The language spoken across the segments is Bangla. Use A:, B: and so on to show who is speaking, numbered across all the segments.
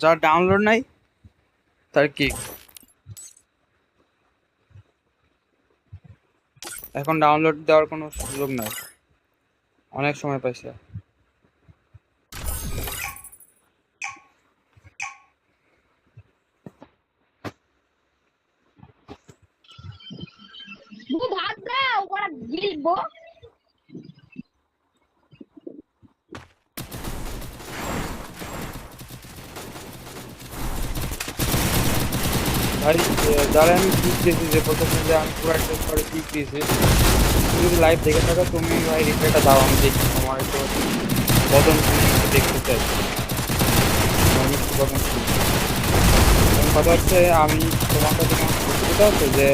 A: যার ডাউনলোড নাই, তার কি? এখন ডাউনলোড দেওয়ার কোনো সুযোগ নাই। অনেক সময় পাইছে।
B: ভাত দাও, ওরা গিলবো।
A: আহ, যারা আমি দিয়েছি যে বলতেছে আমি পুরো একটা করে কিক দিয়েছি তুমি যদি লাইভ দেখে থাকো তুমি ভাই রিপ্লাইটা দাও আমি দেখি তোমার একটু বদন দেখতে চাই। মিষ্টি বদন কথা হচ্ছে আমি তোমার কাছে কোনো অসুবিধা আছে যে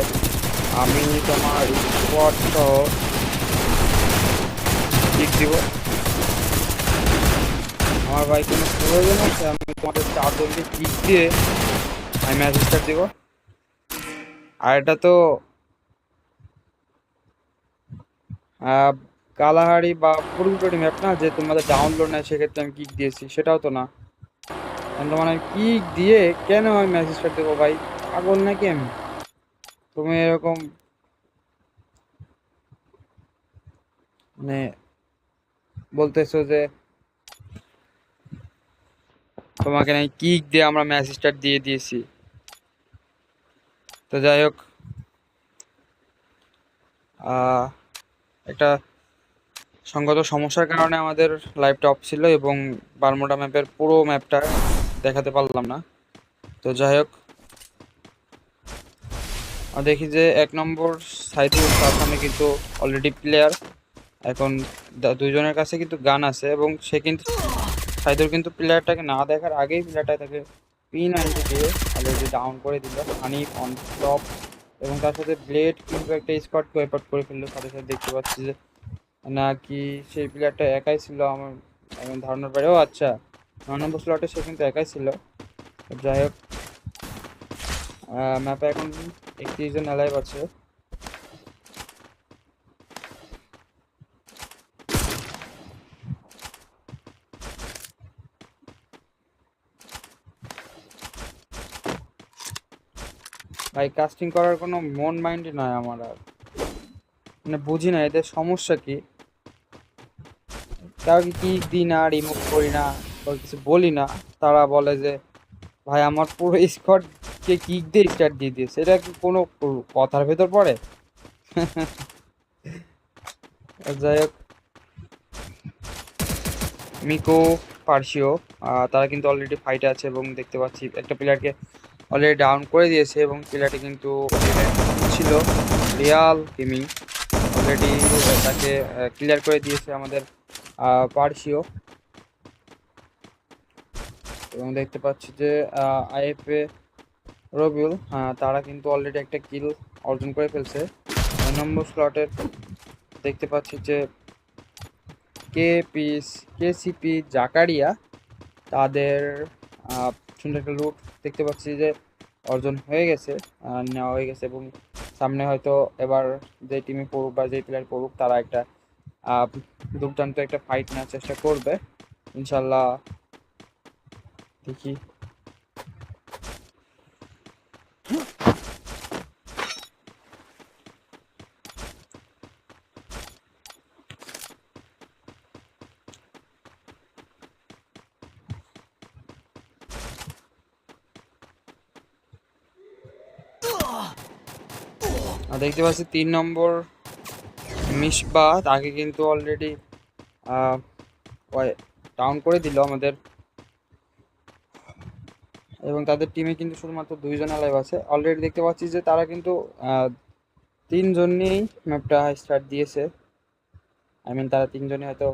A: আমি তোমার স্পট সহ দিব? আমার ভাই কোনো প্রয়োজন আছে? আমি তোমাদের চারজনকে কিক দিয়ে আমি ম্যাচ স্টার্ট দিব। আর এটা তো কালাহারি বা পুরুলটরি ম্যাপ না, যে তোমাদের ডাউনলোড নেয়, সেক্ষেত্রে আমি কিক দিয়েছি, সেটাও তো না। তোমার আমি কিক দিয়ে কেন আমি স্টার্ট দেবো ভাই? পাগল নাকি আমি? তুমি এরকম মানে বলতেছো যে তোমাকে নাই কিক দিয়ে আমরা ম্যাচ স্টার্ট দিয়ে দিয়েছি। তো যাই হোক একটা সঙ্গত সমস্যার কারণে আমাদের লাইভটা অফ ছিল এবং বারমোডা ম্যাপের পুরো ম্যাপটা দেখাতে পারলাম না। তো যাই হোক দেখি যে এক নম্বর সাইদুল তার সামনে কিন্তু অলরেডি প্লেয়ার এখন দা- দুইজনের কাছে কিন্তু গান আছে এবং সে কিন্তু সাইদুল কিন্তু প্লেয়ারটাকে না দেখার আগেই প্লেয়ারটা তাকে পিন আনতে দিয়ে অলরেডি ডাউন করে দিল। হানিফ অন টপ এবং তার সাথে ব্লেড কিন্তু একটা স্কট আউট করে ফেলল। সাথে সাথে দেখতে পাচ্ছি যে নাকি সেই প্লেয়ারটা একাই ছিল আমার এমন ধারণার বাইরে ও আচ্ছা নয় নম্বর স্লটে সে কিন্তু একাই ছিল। যাই হোক ম্যাপে এখন একত্রিশ জন অ্যালাইভ আছে। ভাই কাস্টিং করার কোনো মন মাইন্ডই নয় আমার আর। মানে বুঝি না, এদের সমস্যা কি? কাউকে কি দিই না রিমুভ করি না কিছু বলি না? তারা বলে যে, ভাই, আমার পুরো স্কটকে কিক দিয়ে স্টার্ট দিয়ে দিয়েছে? এটা কি কোনো কথার ভেতর পড়ে? যাই হোক। মিকো, পার্সিও তারা কিন্তু অলরেডি ফাইটে আছে এবং দেখতে পাচ্ছি একটা প্লেয়ারকে অলরেডি ডাউন করে দিয়েছে এবং প্লেয়ারটি কিন্তু ছিল রিয়াল গেমিং অলরেডি তাকে ক্লিয়ার করে দিয়েছে আমাদের পার্সিও। এবং দেখতে পাচ্ছি যে আইএফএ রবিউল আহ, তারা কিন্তু অলরেডি একটা কিল অর্জন করে ফেলছে। নয় নম্বর স্লটের দেখতে পাচ্ছি যে কে পিস কেসিপি জাকারিয়া তাদের সুন্দর একটা লুট দেখতে পাচ্ছি যে অর্জন হয়ে গেছে নেওয়া হয়ে গেছে এবং সামনে হয়তো এবার যে টিমে পড়ুক বা যে প্লেয়ার পড়ুক তারা একটা দুর্দান্ত একটা ফাইট নেওয়ার চেষ্টা করবে। ইনশাল্লাহ দেখি। আর দেখতে পাচ্ছি তিন নম্বর মিসবা তাকে কিন্তু অলরেডি ডাউন করে দিল আমাদের। এবং তাদের টিমে কিন্তু শুধুমাত্র দুইজন লাইভ আছে। অলরেডি দেখতে পাচ্ছি যে তারা কিন্তু আহ, তিনজন ম্যাপটা স্টার্ট দিয়েছে। আই মিন তারা তিনজনই হয়তো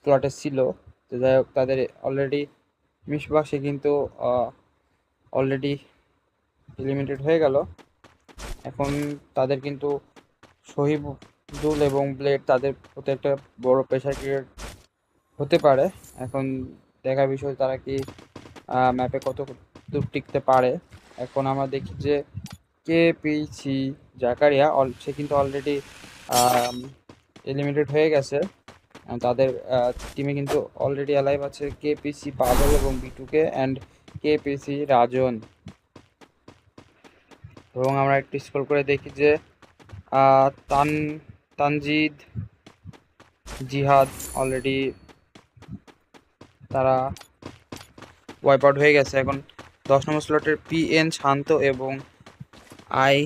A: স্লটে ছিল। তো যাই হোক তাদের অলরেডি মিসবা সে কিন্তু অলরেডি এলিমিনেটেড হয়ে গেল। এখন তাদের কিন্তু শহীদুল এবং ব্লেড তাদের প্রতি একটা বড় প্রেশার ক্রিয়েট হতে পারে। এখন দেখার বিষয় তারা কি ম্যাপে কত দূর টিকতে পারে। এখন আমরা দেখি যে কে পিসি জাকারিয়া সে কিন্তু অলরেডি এলিমিনেটেড হয়ে গেছে। তাদের টিমে কিন্তু অলরেডি অ্যালাইভ আছে কে কেপিসি পাগল এবং বিটুকে অ্যান্ড কে কেপিসি রাজন। এবং আমরা একটু স্ক্রল করে দেখি যে তান, তানজিদ, জিহাদ অলরেডি তারা ওয়াইপ আউট হয়ে গেছে। এখন দশ নম্বর স্লটের পিএন শান্ত এবং আই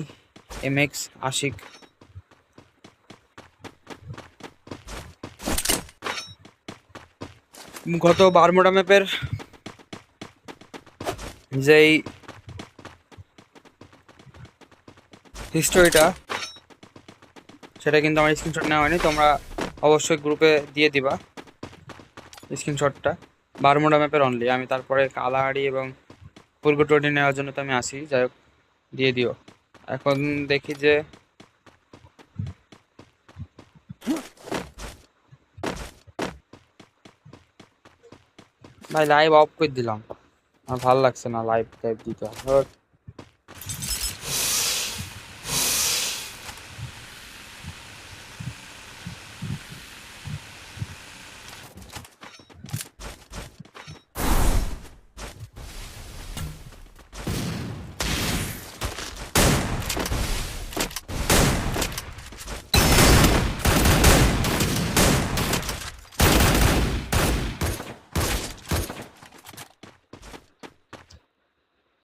A: এম এক্স আশিক। গত বারমোডা ম্যাপের যেই হিস্টোরিটা সেটা কিন্তু আমার স্ক্রিনশট নেওয়া হয়নি, তোমরা অবশ্যই গ্রুপে দিয়ে দিবা স্ক্রিনশটটা বারমোডা ম্যাপের অনলি আমি তারপরে কালাহাড়ি এবং পুরগোটরি নেওয়ার জন্য তো আমি আসি যাই হোক, দিয়ে দিও। এখন দেখি যে ভাই লাইভ অফ করে দিলাম। আমার ভালো লাগছে না লাইভ টাইভ দিতে।